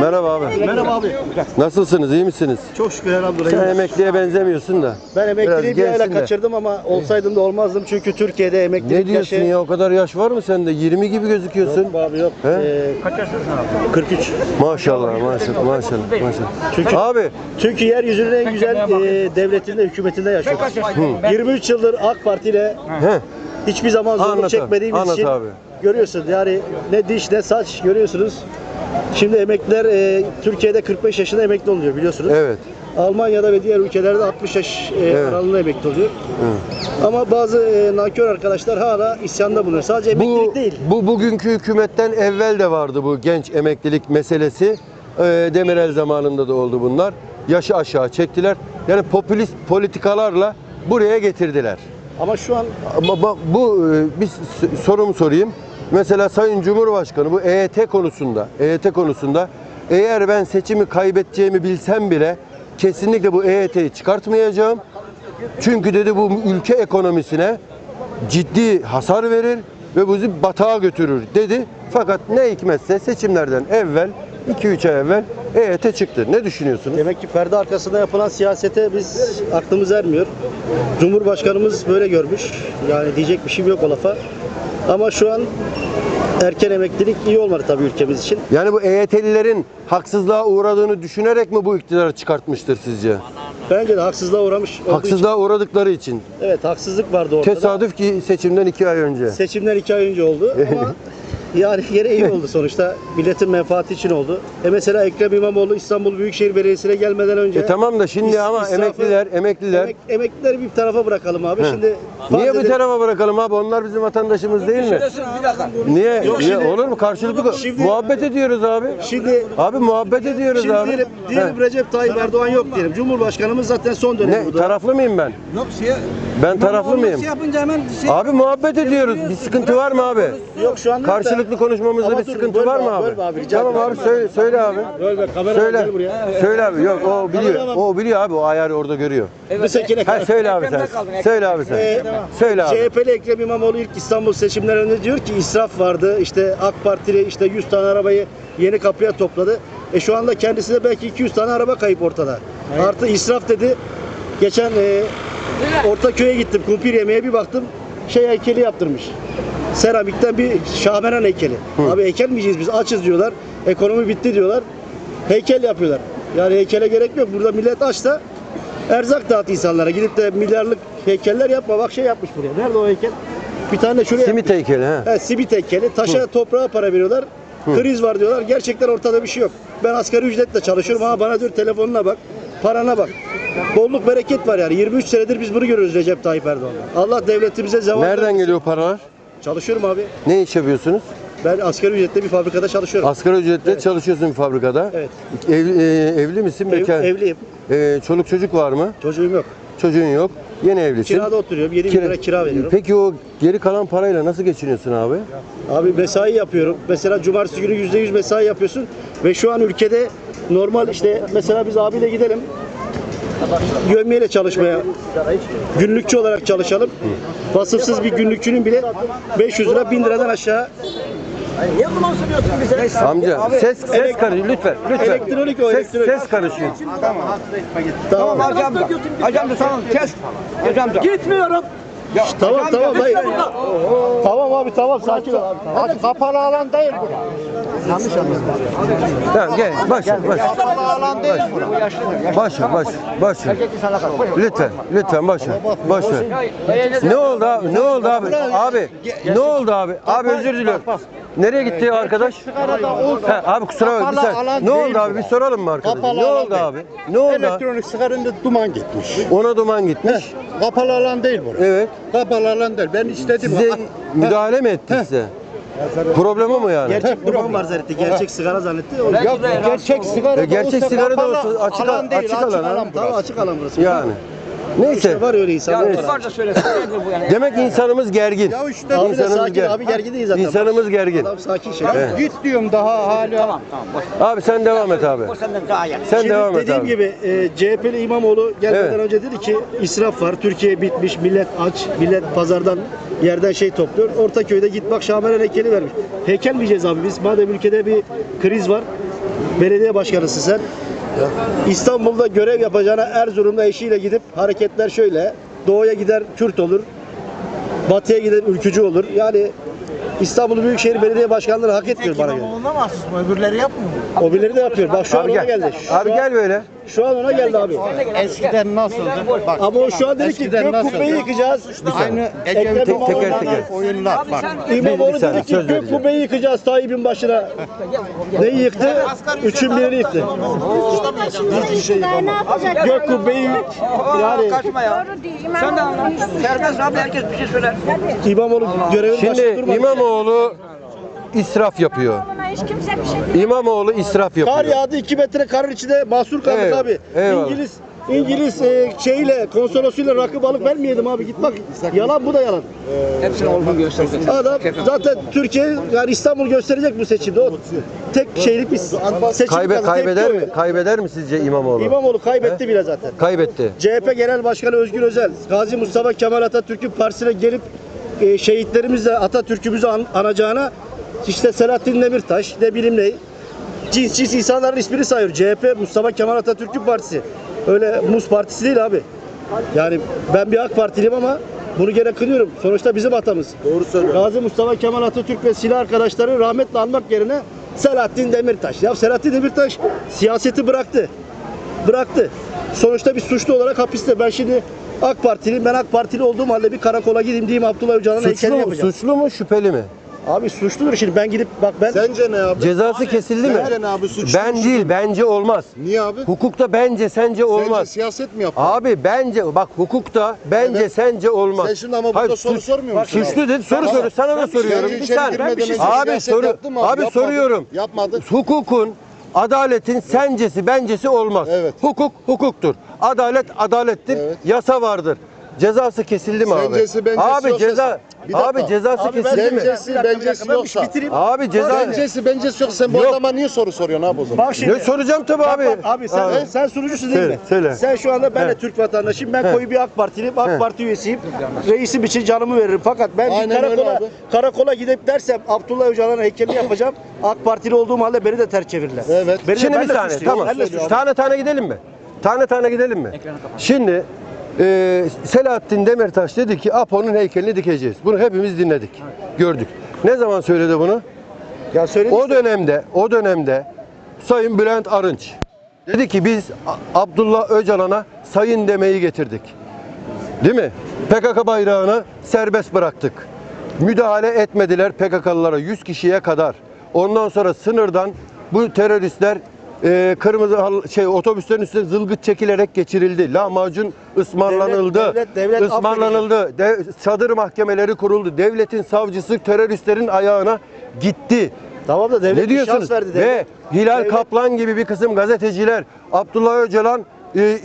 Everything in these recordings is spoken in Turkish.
Merhaba abi. Merhaba abi. Nasılsınız? iyi misiniz? Çok şükür elhamdülillah. Sen emekliye benzemiyorsun da. Ben emekliliği bir gençsin de. kaçırdım ama olsaydım da olmazdım çünkü Türkiye'de emeklilik Ne diyorsun yaşı... ya? O kadar yaş var mı sende? 20 gibi gözüküyorsun. Yok abi yok. He? Ee, Kaç yaşındasın abi? 43. Maşallah, maşallah, maşallah, maşallah. Çünkü- Abi, Çünkü yeryüzünün en güzel e, devletinde, hükümetinde yaşıyoruz. 23 yıldır AK Parti ile he, hiçbir zaman zorluk Anlat abi, çekmediğimiz anlat için abi. görüyorsun yani ne diş ne saç görüyorsunuz. Şimdi emekliler e, Türkiye'de 45 yaşında emekli oluyor biliyorsunuz. evet. Almanya'da ve diğer ülkelerde 60 yaş e, Evet. aralığında emekli oluyor. Ama bazı e, nankör arkadaşlar hala isyanda bulunuyor. Sadece Bu, emeklilik değil. bu bugünkü hükümetten evvel de vardı bu genç emeklilik meselesi. Ee, Demirel zamanında da oldu bunlar. Yaşı aşağı çektiler. Yani popülist politikalarla buraya getirdiler. Ama şu an Ama bu e, bir s- sorumu sorayım. Mesela Sayın Cumhurbaşkanı bu EYT konusunda, EYT konusunda eğer ben seçimi kaybedeceğimi bilsem bile kesinlikle bu EYT'yi çıkartmayacağım. Çünkü dedi bu ülke ekonomisine ciddi hasar verir ve bizi batağa götürür dedi. Fakat ne hikmetse seçimlerden evvel 2-3 ay evvel EYT çıktı. Ne düşünüyorsunuz? demek ki perde arkasında yapılan siyasete biz aklımız ermiyor. Cumhurbaşkanımız böyle görmüş. Yani diyecek bir şey yok o lafa. Ama şu an erken emeklilik iyi olmadı tabii ülkemiz için. Yani bu EYT'lilerin haksızlığa uğradığını düşünerek mi bu iktidarı çıkartmıştır sizce? Bence de haksızlığa uğramış olduğu için. Haksızlığa uğradıkları için. Evet haksızlık vardı ortada. Tesadüf ki seçimden iki ay önce. Seçimler iki ay önce oldu ama yani yere iyi oldu sonuçta. Milletin menfaati için oldu. E mesela Ekrem İmamoğlu İstanbul Büyükşehir Belediyesi'ne gelmeden önce... E tamam da şimdi İs- ama israfı- emekliler, emekliler Emek, emeklileri bir tarafa bırakalım abi. He. Şimdi niye bu edelim- tarafa bırakalım abi? Onlar bizim vatandaşımız değil mi? Niye? Yok, niye? şimdi- Olur mu? Karşılıklı Şimdi- muhabbet ediyoruz abi. Şimdi Abi muhabbet ediyoruz Şimdi abi. diyelim, diyelim He. Recep Tayyip Erdoğan yok diyelim. Cumhurbaşkanımız zaten son dönem Ne burada. taraflı mıyım ben? Yok şey, Ben taraflı mıyım? Şey yapınca hemen şey, Abi muhabbet ediyoruz. Bir sıkıntı var mı abi? Yok şu an yok da- Karşılıklı konuşmamızda Ama bir dur, sıkıntı bölme var mı abi, abi? bölme abi, rica Tamam abi söyle, söyle abi. Bölme, kamera Söyle. buraya. Söyle abi. Yok o biliyor. O biliyor abi. O ayarı orada görüyor. Bir sekine Ha söyle abi sen. Söyle abi sen. Ee, Söyle abi. CHP'li Ekrem İmamoğlu ilk İstanbul seçimlerinde diyor ki israf vardı. İşte AK Partili işte 100 tane arabayı yeni kapıya topladı. E şu anda kendisi de belki 200 tane araba kayıp ortada. Artı israf dedi. Geçen e, Ortaköy'e gittim kumpir yemeye bir baktım şey heykeli yaptırmış. Seramikten bir Şahmeran heykeli. Abi heykel mi yiyeceğiz biz açız diyorlar. Ekonomi bitti diyorlar. Heykel yapıyorlar. Yani heykele gerek yok. Burada millet aç da erzak dağıt insanlara. Gidip de milyarlık heykeller yapma. Bak şey yapmış buraya. Nerede o heykel? Bir tane şuraya Simit heykeli ha. Evet, simit heykeli. Taşa, toprağa para veriyorlar. Kriz var diyorlar. Gerçekten ortada bir şey yok. Ben asgari ücretle çalışıyorum ama bana diyor telefonuna bak, parana bak. Bolluk bereket var yani. 23 senedir biz bunu görüyoruz Recep Tayyip Erdoğan'dan. Allah devletimize zeval Nereden vermesin. geliyor paralar? Çalışıyorum abi. Ne iş yapıyorsunuz? Ben asgari ücretle bir fabrikada çalışıyorum. Asgari ücretle Evet. çalışıyorsun bir fabrikada. Evet. Ev, e, evli misin? Ev- Bekar. evliyim. E, çoluk çocuk var mı? Çocuğum yok. Çocuğun yok. Yeni evlisin. Kirada oturuyorum. 7 bin lira kira veriyorum. Peki o geri kalan parayla nasıl geçiniyorsun abi? Abi mesai yapıyorum. Mesela cumartesi günü %100 mesai yapıyorsun. Ve şu an ülkede normal işte mesela biz abiyle gidelim. Yövmiyeyle çalışmaya, günlükçü olarak çalışalım. Vasıfsız bir günlükçünün bile 500 lira 1000 liradan aşağı Niye söylüyorsun bize? Amca ses ses karışıyor lütfen lütfen. Elektronik o, ses, elektronik. ses karışıyor. tamam. Hacı amca. Hacı amca tamam kes. Hacı amca. Gitmiyorum. Tamam tamam hayır. Tamam abi tamam sakin ol abi. Tamam. Kapalı alan değil bu. Tamam gel başla başla. Kapalı alan değil bu. Başla başla başla. Lütfen lütfen başla başla. Ne oldu abi? Ne oldu abi? Abi ne oldu abi? Abi özür diliyorum. Nereye gitti arkadaş? Ha, abi kusura bakma bir Kapalı saniye. alan Ne değil oldu abi? bu. Bir soralım mı arkadaşa? Kapalı Ne alan oldu değil. abi? Ne oldu? abi? Elektronik sigaranın duman gitmiş. Ona duman gitmiş. Kapalı alan değil bu. Evet. Kapalı alan değil. Ben istedim. Size Ha, müdahale mi etti size? Problemi mi yani? Gerçek duman var zannetti. Gerçek sigara zannetti. O- Ya gerçek sigara E, gerçek sigara da kapalı olsa açık alan değil, açık alan ha. Tamam burası. açık alan burası. Yani. Neyse. Var öyle insanlar. Evet. Var da söylesin. Nedir bu yani? Demek insanımız gergin. Ya işte Abi de İnsanımız sakin ger- abi gergin değil zaten. İnsanımız gergin. Adam sakin şey. Ya git diyorum daha hala. Tamam tamam boş. Abi sen devam et abi. O senden daha iyi. Sen Şimdi devam et dediğim abi. gibi e, CHP'li İmamoğlu gelmeden Evet. önce dedi ki israf var. Türkiye bitmiş. Millet aç. Millet pazardan yerden şey topluyor. Ortaköy'de git bak Şahmeran heykeli vermiş. Heykel mi yiyeceğiz abi biz? Madem ülkede bir kriz var. belediye başkanısın sen. İstanbul'da görev yapacağına Erzurum'da eşiyle gidip hareketler şöyle. Doğuya gider Kürt olur. Batıya gider ülkücü olur. Yani İstanbul Büyükşehir Belediye Başkanlığı hak etmiyor bana göre. İmamoğlu'na mahsus mu? Öbürleri yapmıyor mu? O birileri de yapıyor. Bak şu an Abi ona gel. geldi. Şu Abi an- gel böyle. Şu an ona geldi abi. Eskiden nasıldı? Bak. Ama o şu an dedi ki Eskiden gök nasıldı? kubbeyi yıkacağız. Aynı Ekrem Ecevit Tek- teker teker. oyunlar. Bak. İmamoğlu dedi ki gök kubbeyi yıkacağız Tayyip'in başına. Neyi yıktı? Üçün birini yıktı. Hiçbir şey ne yapacak? Gök kubbeyi yani Kaçma ya. Doğru değil. Sen de şey Serbest abi herkes bir şey söyler. İmamoğlu görevin başında Şimdi durmadı. İmamoğlu israf yapıyor. Hiç kimse bir şey demiyor. İmamoğlu israf Kar yapıyor. yağdı 2 metre karın içinde mahsur kaldık Evet, abi. eyvallah. İngiliz İngiliz e, şeyle konsolosuyla rakı balık yedim abi git bak. Yalan bu da yalan. Hepsini olgun göstersin. Adam zaten Türkiye yani İstanbul gösterecek bu seçimde. O tek şeylik bir seçim Kaybe, kaybeder mi? Kaybeder mi sizce İmamoğlu? İmamoğlu kaybetti bile zaten. Kaybetti. CHP Genel Başkanı Özgür Özel, Gazi Mustafa Kemal Atatürk'ün partisine gelip e, şehitlerimizle Atatürk'ümüzü an- anacağına işte Selahattin Demirtaş, ne bileyim ne, cins cins insanların ismini sayıyor. CHP Mustafa Kemal Atatürk'ün partisi. Öyle Muz Partisi değil abi. Yani ben bir AK Partiliyim ama bunu gene kınıyorum. Sonuçta bizim atamız. Doğru söylüyorsun. Gazi Mustafa Kemal Atatürk ve silah arkadaşları rahmetle anmak yerine Selahattin Demirtaş. Ya Selahattin Demirtaş siyaseti bıraktı bıraktı. Sonuçta bir suçlu olarak hapiste. Ben şimdi AK Partiliyim. Ben AK Partili olduğum halde bir karakola gideyim diyeyim Abdullah Öcalan'ın heykelini yapacağım. suçlu mu şüpheli mi? Abi suçludur şimdi ben gidip bak ben Sence ne abi? Cezası kesildi mi? Bence ne abi? Suçlu Ben değil, bence olmaz. Niye abi? Hukukta bence sence olmaz. Sence siyaset mi yaptın? Abi bence bak hukukta bence Evet. sence olmaz. Sen şimdi ama burada soru sormuyor musun Suçlu abi? dedi. Soru Tamam. soru. Sana da soruyorum. Sence Bir saniye. girmeden önce Abi siyaset soru. yaptın mı Abi Yapmadın. soruyorum. Yapmadın. Hukukun adaletin sencesi bencesi olmaz. Evet. Hukuk hukuktur. Adalet adalettir. Evet. Yasa vardır. Cezası kesildi mi abi? Sencesi, bencesi abi yoksa- ceza Bir dakika. abi cezası Abi ben kesildi mi? Sencesi, bencesi yoksa. bitireyim. Abi ceza Bencesi, bencesi yoksa sen bu Yok. adama niye soru soruyorsun abi o zaman? Bak şimdi. ne soracağım tabii Bak abi. bak abi sen, Abi. sen sunucusun değil Söyle, mi? söyle. Sen şu anda ben de He. Türk vatandaşıyım. Ben He. koyu bir AK Partiliyim. AK. Parti üyesiyim. Reisim için canımı veririm. Fakat ben bir Aynen öyle karakola, abi. karakola gidip dersem Abdullah Öcalan'ın heykelini yapacağım. AK Partili olduğum halde beni de ters çevirirler. Evet. Beni de- Şimdi ben bir de suçluyum. tamam. Ben de suçluyum. Tane tane gidelim mi? Tane tane gidelim mi? Şimdi e, Selahattin Demirtaş dedi ki Apo'nun heykelini dikeceğiz. Bunu hepimiz dinledik, gördük. Ne zaman söyledi bunu? Ya söyle O dönemde, o dönemde Sayın Bülent Arınç dedi ki biz Abdullah Öcalan'a sayın demeyi getirdik. Değil mi? PKK bayrağını serbest bıraktık. Müdahale etmediler PKK'lılara 100 kişiye kadar. Ondan sonra sınırdan bu teröristler e, kırmızı hal- şey otobüslerin üstüne zılgıt çekilerek geçirildi. Lahmacun ısmarlanıldı. Devlet- devlet- devlet ısmarlanıldı. De, sadır mahkemeleri kuruldu. Devletin savcısı teröristlerin ayağına gitti. Tamam da devlet ne diyorsunuz? şans verdi. Ve devlet. Hilal Devlet- Kaplan gibi bir kısım gazeteciler Abdullah Öcalan e, e,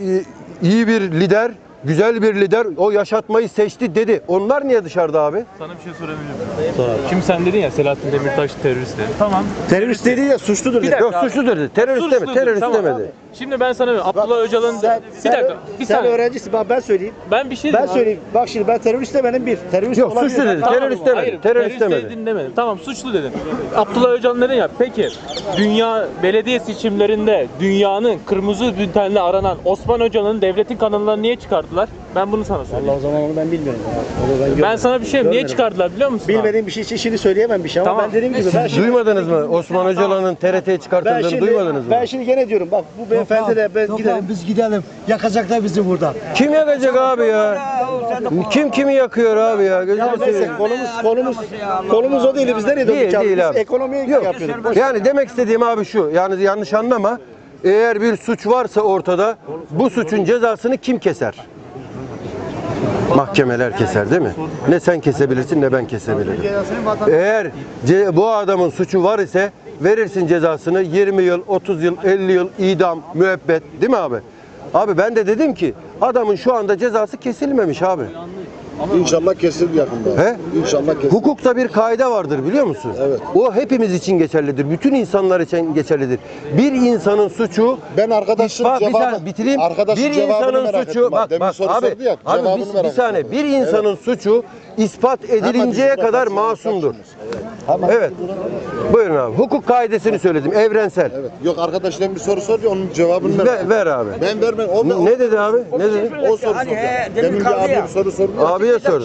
iyi bir lider, güzel bir lider. O yaşatmayı seçti dedi. Onlar niye dışarıda abi? Sana bir şey sorabilir miyim? Şimdi sen dedin ya Selahattin Demirtaş terörist dedi. Tamam. Terörist dediği ya suçludur Bir dedi. dakika. Yok suçludur dedi. Terörist Suçludur, demedi. Terörist tamam. demedi. Şimdi ben sana Abdullah Öcalan'ın Sen, bir sen, dakika. Bir sen saniye. öğrencisin. Bak ben söyleyeyim. Ben bir şey Ben dedim abi. söyleyeyim. Bak şimdi ben terörist demedim bir. Terörist Yok, olabilir. suçlu dedi. Ben- Terörist demedi. Hayır, terörist demedi. dedin demedim. Tamam suçlu dedin. Abdullah Öcalan dedin ya. Peki dünya belediye seçimlerinde dünyanın kırmızı bültenle aranan Osman Öcalan'ın devletin kanalından niye çıkardılar? Ben bunu sana söyleyeyim. Allah o zaman onu ben bilmiyorum. ya. Onu ben, Ben görmedim. sana bir şey niye Görmedim. çıkardılar biliyor musun? abi? Bilmediğim bir şey için şimdi söyleyemem bir şey ama Tamam. ben dediğim gibi ben şimdi, Duymadınız mı? Osman Öcalan'ın TRT'ye ben çıkartıldığını şimdi, duymadınız mı? ben şimdi gene diyorum bak bu beyefendi de ben gidelim. biz gidelim. Yakacaklar bizi burada. Kim yakacak abi ya? Kim kimi yakıyor abi ya? Gözünü Ya neyse seveyim. konumuz konumuz konumuz o değil biz nereye döndük Değil abi? değil Biz abi. ekonomiye Yok. yapıyorduk. Boş- Yani demek istediğim abi şu. Yani yanlış anlama. Eğer bir suç varsa ortada bu suçun cezasını kim keser? Mahkemeler keser değil mi? Ne sen kesebilirsin ne ben kesebilirim. Eğer bu adamın suçu var ise verirsin cezasını 20 yıl, 30 yıl, 50 yıl idam, müebbet değil mi abi? Abi ben de dedim ki adamın şu anda cezası kesilmemiş abi. İnşallah kesin yakında. He? İnşallah kesin. Hukukta bir kaide vardır biliyor musun? Evet. O hepimiz için geçerlidir. Bütün insanlar için geçerlidir. Bir insanın suçu Ben arkadaşın Bak, bir saniye bitireyim. Arkadaşın bir cevabını insanın merak suçu ettim. bak Demin bak soru abi, sordu ya, abi cevabını bir, merak bir saniye ettim. bir insanın suçu ispat edilince Hemen kadar masumdur. Evet. Buyurun abi. Hukuk kaidesini söyledim. Evrensel. Evet. Yok arkadaşlar bir soru soruyor onun cevabını ver. Ver, ver abi. Ben vermem. O, Ne, ne dedi abi? Ne dedi? O soru Hani, sordu. he, demin bir abi bir soru sordu. Abiye sordu.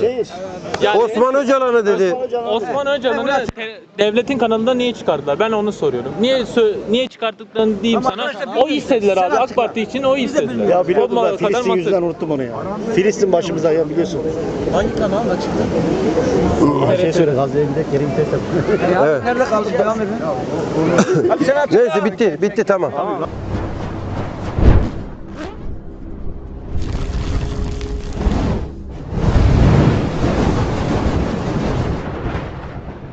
Yani Osman Öcalan'a dedi. Osman Öcalan'ı te- devletin kanalında niye çıkardılar? Ben onu soruyorum. Niye sö- niye çıkarttıklarını diyeyim sana. O istediler abi. AK. Parti için o istediler. Ya biliyordum O da kadar Filistin yüzünden unuttum onu ya. Filistin başımıza ya biliyorsun. Hangi kanal açıkta? Bir şey söyle Gazze'ye gidelim geri vites yap. Evet. Nerede kaldık? Devam edin. Hadi sen aç. Neyse bitti. Bitti tamam.